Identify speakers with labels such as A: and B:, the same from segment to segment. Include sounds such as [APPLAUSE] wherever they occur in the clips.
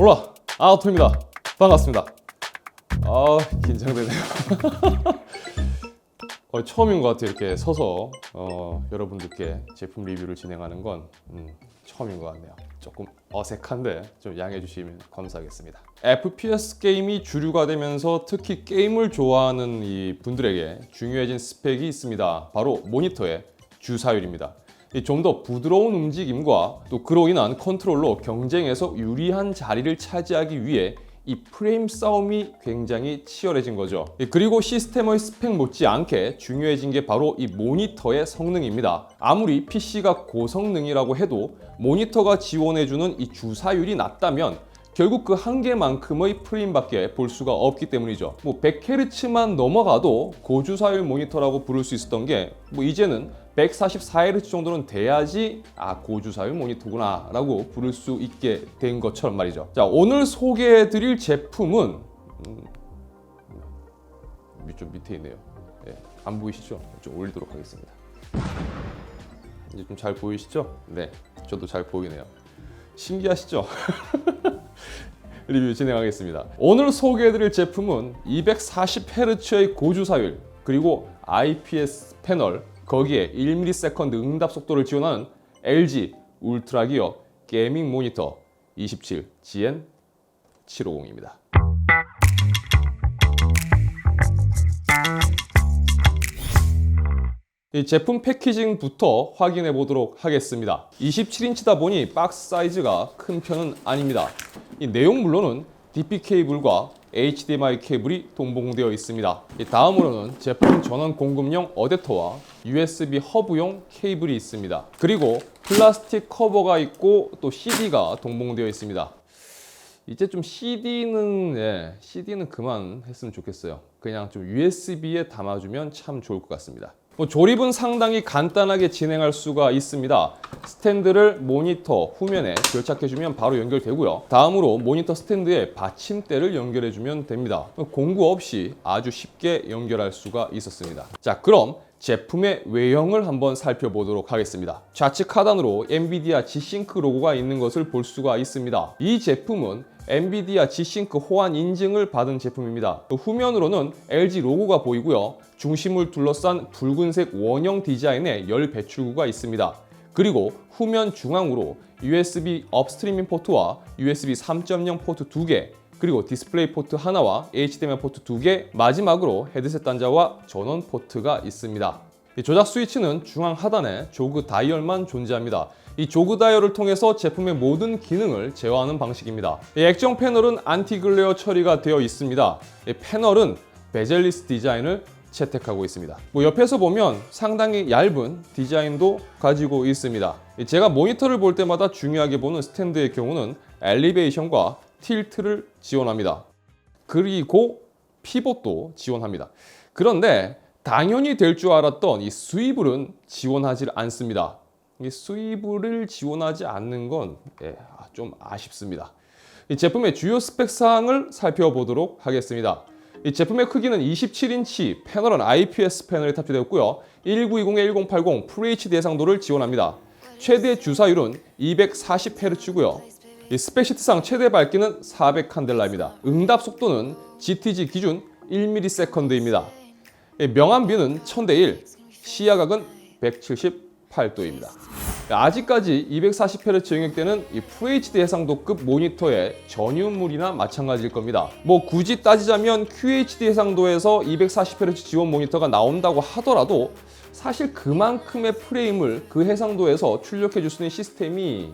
A: 올라 아우토입니다. 반갑습니다. 아 긴장되네요. [LAUGHS] 어, 처음인 것 같아요. 이렇게 서서 어, 여러분들께 제품 리뷰를 진행하는 건 음, 처음인 것 같네요. 조금 어색한데 좀 양해해 주시면 감사하겠습니다. FPS 게임이 주류가 되면서 특히 게임을 좋아하는 이 분들에게 중요해진 스펙이 있습니다. 바로 모니터의 주사율입니다. 좀 더 부드러운 움직임과 또 그로 인한 컨트롤로 경쟁에서 유리한 자리를 차지하기 위해 이 프레임 싸움이 굉장히 치열해진 거죠. 예, 그리고 시스템의 스펙 못지않게 중요해진 게 바로 이 모니터의 성능입니다. 아무리 PC가 고성능이라고 해도 모니터가 지원해주는 이 주사율이 낮다면 결국 그 한계만큼의 프레임밖에 볼 수가 없기 때문이죠. 뭐 100Hz만 넘어가도 고주사율 모니터라고 부를 수 있었던 게 뭐 이제는 144Hz 정도는 돼야지 아 고주사율 모니터구나 라고 부를 수 있게 된 것처럼 말이죠. 자 오늘 소개해드릴 제품은 음, 좀 밑에 있네요. 예, 안 보이시죠? 좀 올리도록 하겠습니다. 이제 좀 잘 보이시죠? 네, 저도 잘 보이네요. 신기하시죠? [LAUGHS] 리뷰 진행하겠습니다. 오늘 소개해드릴 제품은 240Hz의 고주사율 그리고 IPS 패널 거기에 1ms 응답 속도를 지원하는 LG 울트라 기어 게이밍 모니터 27 GN 750입니다. 이 제품 패키징부터 확인해 보도록 하겠습니다. 27인치다 보니 박스 사이즈가 큰 편은 아닙니다. 이 내용물로는 DP 케이블과 HDMI 케이블이 동봉되어 있습니다. 이 다음으로는 제품 전원 공급용 어댑터와 USB 허브용 케이블이 있습니다. 그리고 플라스틱 커버가 있고 또 CD가 동봉되어 있습니다. 이제 좀 CD는 예, CD는 그만 했으면 좋겠어요. 그냥 좀 USB에 담아주면 참 좋을 것 같습니다. 뭐 조립은 상당히 간단하게 진행할 수가 있습니다. 스탠드를 모니터 후면에 결착해주면 바로 연결되고요. 다음으로 모니터 스탠드에 받침대를 연결해주면 됩니다. 공구 없이 아주 쉽게 연결할 수가 있었습니다. 자, 그럼 제품의 외형을 한번 살펴보도록 하겠습니다. 좌측 하단으로 엔비디아 G-Sync 로고가 있는 것을 볼 수가 있습니다. 이 제품은 엔비디아 G-Sync 호환 인증을 받은 제품입니다. 또 후면으로는 LG 로고가 보이고요. 중심을 둘러싼 붉은색 원형 디자인의 열 배출구가 있습니다. 그리고 후면 중앙으로 USB 업스트리밍 포트와 USB 3.0 포트 2개, 그리고 디스플레이 포트 하나와 HDMI 포트 2개, 마지막으로 헤드셋 단자와 전원 포트가 있습니다. 이 조작 스위치는 중앙 하단에 조그 다이얼만 존재합니다. 이 조그 다이얼을 통해서 제품의 모든 기능을 제어하는 방식입니다. 이 액정 패널은 안티 글레어 처리가 되어 있습니다. 이 패널은 베젤리스 디자인을 채택하고 있습니다. 뭐 옆에서 보면 상당히 얇은 디자인도 가지고 있습니다. 제가 모니터를 볼 때마다 중요하게 보는 스탠드의 경우는 엘리베이션과 틸트를 지원합니다. 그리고 피봇도 지원합니다. 그런데 당연히 될 줄 알았던 이 스위블은 지원하지 않습니다. 이 스위블을 지원하지 않는 건 좀 아쉽습니다. 이 제품의 주요 스펙 사항을 살펴보도록 하겠습니다. 이 제품의 크기는 27인치, 패널은 IPS 패널이 탑재되었고요. 1920에 1080 FHD 해상도를 지원합니다. 최대 주사율은 240Hz고요. 이 스펙 시트상 최대 밝기는 400칸델라입니다. 응답 속도는 GTG 기준 1ms입니다. 명암비는 1000대 1, 시야각은 178도입니다. 아직까지 240Hz 영역대는 이 FHD 해상도급 모니터의 전유물이나 마찬가지일 겁니다. 뭐 굳이 따지자면 QHD 해상도에서 240Hz 지원 모니터가 나온다고 하더라도 사실 그만큼의 프레임을 그 해상도에서 출력해 줄 수 있는 시스템이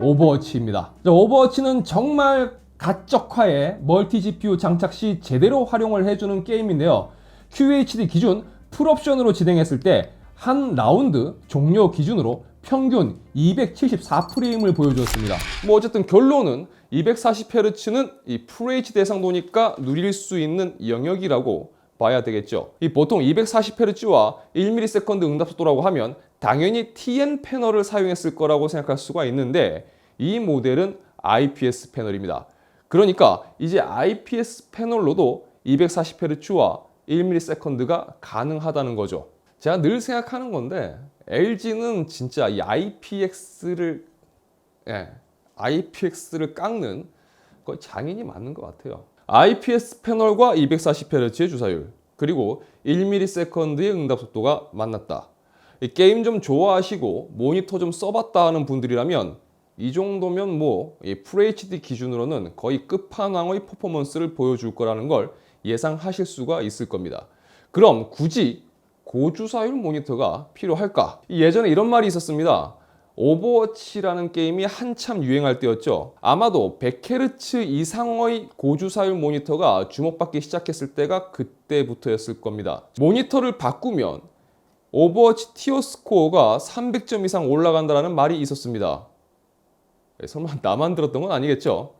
A: 오버워치입니다. 오버워치는 정말 가적화의 멀티 GPU 장착 시 제대로 활용을 해주는 게임인데요. QHD 기준 풀옵션으로 진행했을 때 한 라운드 종료 기준으로 평균 274프레임을 보여주었습니다. 뭐 어쨌든 결론은 240Hz는 이 FHD 해상도니까 누릴 수 있는 영역이라고 봐야 되겠죠. 이 보통 240Hz와 1ms 응답 속도라고 하면 당연히 TN 패널을 사용했을 거라고 생각할 수가 있는데 이 모델은 IPS 패널입니다. 그러니까 이제 IPS 패널로도 240Hz와 1ms가 가능하다는 거죠. 제가 늘 생각하는 건데 LG는 진짜 이 IPX를 예, IPX를 깎는 거의 장인이 맞는 것 같아요. IPS 패널과 240Hz의 주사율 그리고 1ms의 응답 속도가 만났다. 이 게임 좀 좋아하시고 모니터 좀 써봤다 하는 분들이라면 이 정도면 뭐 FHD 기준으로는 거의 끝판왕의 퍼포먼스를 보여줄 거라는 걸 예상하실 수가 있을 겁니다. 그럼 굳이 고주사율 모니터가 필요할까? 예전에 이런 말이 있었습니다. 오버워치라는 게임이 한참 유행할 때였죠. 아마도 100Hz 이상의 고주사율 모니터가 주목받기 시작했을 때가 그때부터였을 겁니다. 모니터를 바꾸면 오버워치 티어 스코어가 300점 이상 올라간다는 말이 있었습니다. 에, 설마 나만 들었던 건 아니겠죠?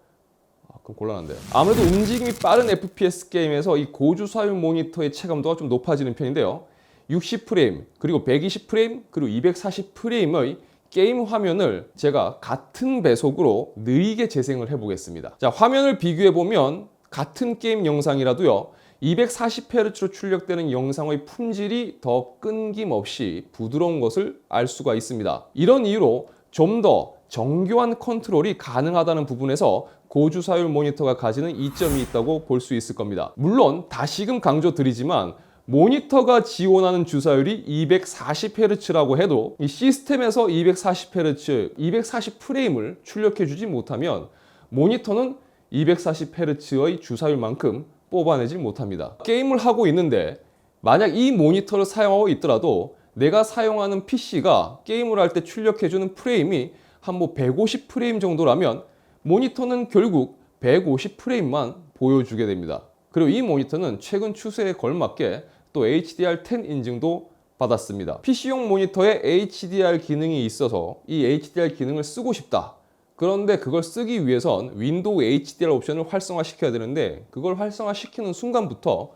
A: 아, 그럼 곤란한데요. 아무래도 움직임이 빠른 FPS 게임에서 이 고주사율 모니터의 체감도가 좀 높아지는 편인데요. 60프레임, 그리고 120프레임, 그리고 240프레임의 게임 화면을 제가 같은 배속으로 느리게 재생을 해보겠습니다. 자, 화면을 비교해 보면 같은 게임 영상이라도요. 240Hz로 출력되는 영상의 품질이 더 끊김없이 부드러운 것을 알 수가 있습니다. 이런 이유로 좀 더 정교한 컨트롤이 가능하다는 부분에서 고주사율 모니터가 가지는 이점이 있다고 볼 수 있을 겁니다. 물론 다시금 강조드리지만 모니터가 지원하는 주사율이 240Hz라고 해도 이 시스템에서 240Hz, 240프레임을 출력해주지 못하면 모니터는 240Hz의 주사율만큼 뽑아내질 못합니다. 게임을 하고 있는데 만약 이 모니터를 사용하고 있더라도 내가 사용하는 PC가 게임을 할 때 출력해주는 프레임이 한 뭐 150프레임 정도라면 모니터는 결국 150프레임만 보여주게 됩니다. 그리고 이 모니터는 최근 추세에 걸맞게 또 HDR10 인증도 받았습니다. PC용 모니터에 HDR 기능이 있어서 이 HDR 기능을 쓰고 싶다. 그런데 그걸 쓰기 위해선 윈도우 HDR 옵션을 활성화시켜야 되는데 그걸 활성화시키는 순간부터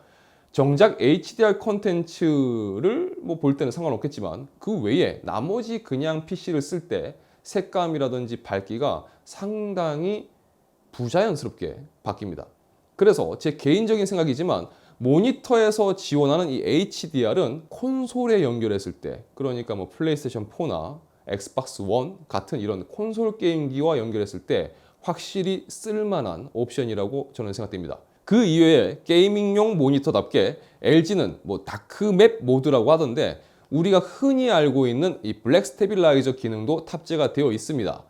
A: 정작 HDR 컨텐츠를 뭐 볼 때는 상관없겠지만 그 외에 나머지 그냥 PC를 쓸 때 색감이라든지 밝기가 상당히 부자연스럽게 바뀝니다. 그래서 제 개인적인 생각이지만 모니터에서 지원하는 이 HDR은 콘솔에 연결했을 때 그러니까 뭐 플레이스테이션 4나 엑스박스 1 같은 이런 콘솔 게임기와 연결했을 때 확실히 쓸만한 옵션이라고 저는 생각됩니다. 그 이외에 게이밍용 모니터답게 LG는 뭐 다크맵 모드라고 하던데 우리가 흔히 알고 있는 이 블랙 스테빌라이저 기능도 탑재가 되어 있습니다.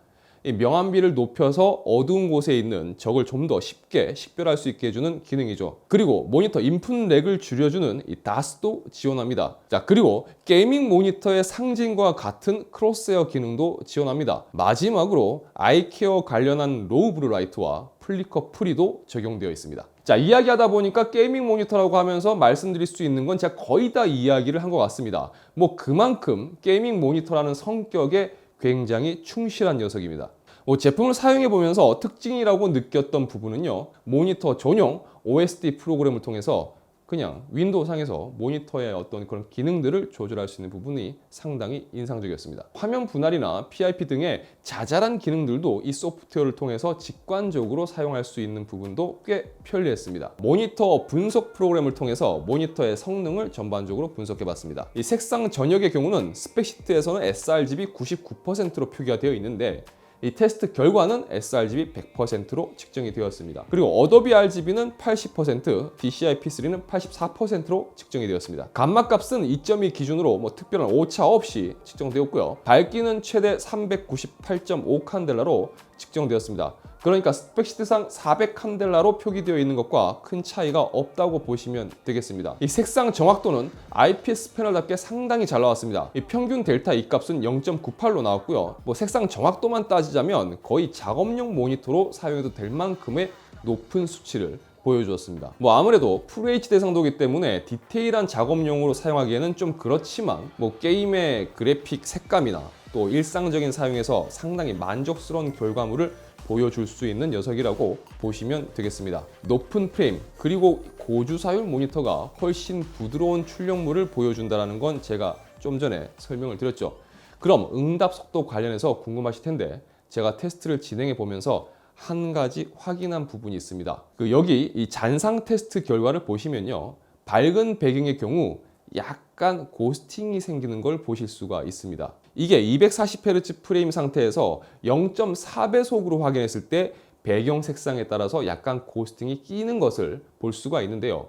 A: 이 명암비를 높여서 어두운 곳에 있는 적을 좀 더 쉽게 식별할 수 있게 해주는 기능이죠. 그리고 모니터 인풋 렉을 줄여주는 이 DAS도 지원합니다. 자, 그리고 게이밍 모니터의 상징과 같은 크로스에어 기능도 지원합니다. 마지막으로 아이케어 관련한 로우 블루 라이트와 플리커 프리도 적용되어 있습니다. 자, 이야기하다 보니까 게이밍 모니터라고 하면서 말씀드릴 수 있는 건 제가 거의 다 이야기를 한 것 같습니다. 뭐 그만큼 게이밍 모니터라는 성격에 굉장히 충실한 녀석입니다. 뭐 제품을 사용해 보면서 특징이라고 느꼈던 부분은요. 모니터 전용 OSD 프로그램을 통해서 그냥 윈도우 상에서 모니터의 어떤 그런 기능들을 조절할 수 있는 부분이 상당히 인상적이었습니다. 화면 분할이나 PIP 등의 자잘한 기능들도 이 소프트웨어를 통해서 직관적으로 사용할 수 있는 부분도 꽤 편리했습니다. 모니터 분석 프로그램을 통해서 모니터의 성능을 전반적으로 분석해 봤습니다. 이 색상 전역의 경우는 스펙시트에서는 sRGB 99%로 표기가 되어 있는데 이 테스트 결과는 sRGB 100%로 측정이 되었습니다. 그리고 어도비 RGB는 80%, DCI-P3는 84%로 측정이 되었습니다. 감마 값은 2.2 기준으로 뭐 특별한 오차 없이 측정되었고요. 밝기는 최대 398.5 칸델라로 측정되었습니다. 그러니까 스펙시트상 400칸델라로 표기되어 있는 것과 큰 차이가 없다고 보시면 되겠습니다. 이 색상 정확도는 IPS 패널답게 상당히 잘 나왔습니다. 이 평균 델타 E 값은 0.98로 나왔고요. 뭐 색상 정확도만 따지자면 거의 작업용 모니터로 사용해도 될 만큼의 높은 수치를 보여주었습니다. 뭐 아무래도 FHD 상도기 때문에 디테일한 작업용으로 사용하기에는 좀 그렇지만 뭐 게임의 그래픽 색감이나 또 일상적인 사용에서 상당히 만족스러운 결과물을 보여줄 수 있는 녀석이라고 보시면 되겠습니다. 높은 프레임 그리고 고주사율 모니터가 훨씬 부드러운 출력물을 보여준다는 건 제가 좀 전에 설명을 드렸죠. 그럼 응답 속도 관련해서 궁금하실 텐데 제가 테스트를 진행해 보면서 한 가지 확인한 부분이 있습니다. 그 여기 이 잔상 테스트 결과를 보시면요. 밝은 배경의 경우 약간 고스팅이 생기는 걸 보실 수가 있습니다. 이게 240Hz 프레임 상태에서 0.4배속으로 확인했을 때 배경 색상에 따라서 약간 고스팅이 끼는 것을 볼 수가 있는데요.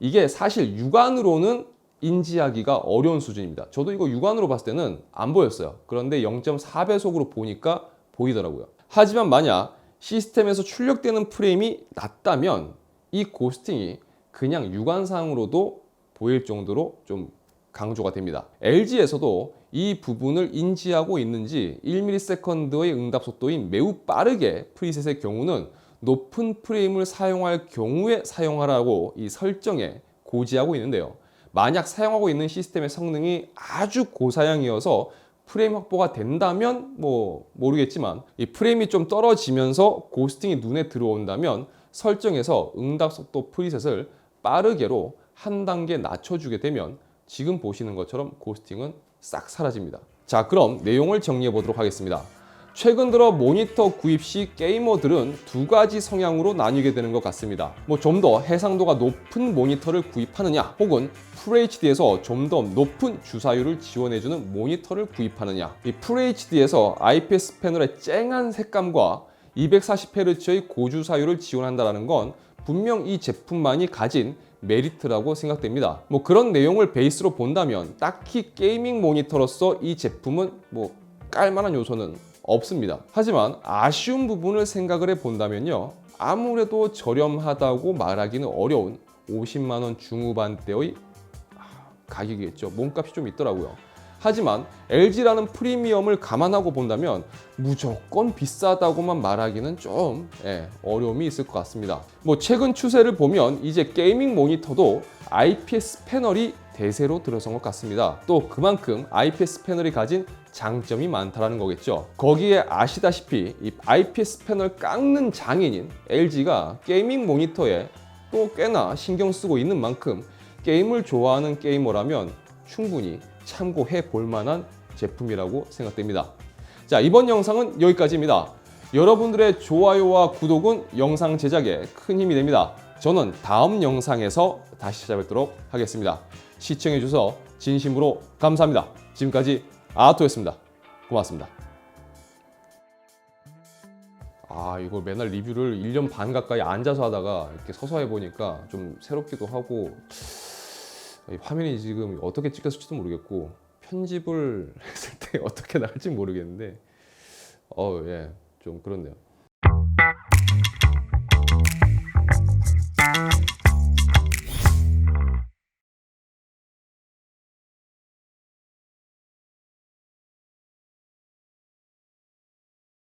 A: 이게 사실 육안으로는 인지하기가 어려운 수준입니다. 저도 이거 육안으로 봤을 때는 안 보였어요. 그런데 0.4배속으로 보니까 보이더라고요. 하지만 만약 시스템에서 출력되는 프레임이 낮다면 이 고스팅이 그냥 육안상으로도 보일 정도로 좀 강조가 됩니다. LG에서도 이 부분을 인지하고 있는지 1ms의 응답 속도인 매우 빠르게 프리셋의 경우는 높은 프레임을 사용할 경우에 사용하라고 이 설정에 고지하고 있는데요. 만약 사용하고 있는 시스템의 성능이 아주 고사양이어서 프레임 확보가 된다면 뭐 모르겠지만 이 프레임이 좀 떨어지면서 고스팅이 눈에 들어온다면 설정에서 응답 속도 프리셋을 빠르게로 한 단계 낮춰주게 되면 지금 보시는 것처럼 고스팅은 싹 사라집니다. 자, 그럼 내용을 정리해 보도록 하겠습니다. 최근 들어 모니터 구입 시 게이머들은 두 가지 성향으로 나뉘게 되는 것 같습니다. 뭐 좀 더 해상도가 높은 모니터를 구입하느냐, 혹은 FHD에서 좀 더 높은 주사율을 지원해주는 모니터를 구입하느냐. 이 FHD에서 IPS 패널의 쨍한 색감과 240Hz의 고주사율을 지원한다는 건 분명 이 제품만이 가진 메리트라고 생각됩니다. 뭐 그런 내용을 베이스로 본다면 딱히 게이밍 모니터로서 이 제품은 뭐 깔만한 요소는 없습니다. 하지만 아쉬운 부분을 생각을 해 본다면요. 아무래도 저렴하다고 말하기는 어려운 50만 원 중후반대의 가격이겠죠. 몸값이 좀 있더라고요. 하지만 LG라는 프리미엄을 감안하고 본다면 무조건 비싸다고만 말하기는 좀 예, 어려움이 있을 것 같습니다. 뭐 최근 추세를 보면 이제 게이밍 모니터도 IPS 패널이 대세로 들어선 것 같습니다. 또 그만큼 IPS 패널이 가진 장점이 많다라는 거겠죠. 거기에 아시다시피 이 IPS 패널 깎는 장인인 LG가 게이밍 모니터에 또 꽤나 신경 쓰고 있는 만큼 게임을 좋아하는 게이머라면 충분히 참고해 볼 만한 제품이라고 생각됩니다. 자, 이번 영상은 여기까지입니다. 여러분들의 좋아요와 구독은 영상 제작에 큰 힘이 됩니다. 저는 다음 영상에서 다시 찾아뵙도록 하겠습니다. 시청해주셔서 진심으로 감사합니다. 지금까지 아토였습니다. 고맙습니다. 아, 이걸 맨날 리뷰를 1년 반 가까이 앉아서 하다가 이렇게 서서 해보니까 좀 새롭기도 하고 이 화면이 지금 어떻게 찍혔을지도 모르겠고 편집을 [LAUGHS] 했을 때 어떻게 나갈지 모르겠는데 어예좀 그렇네요.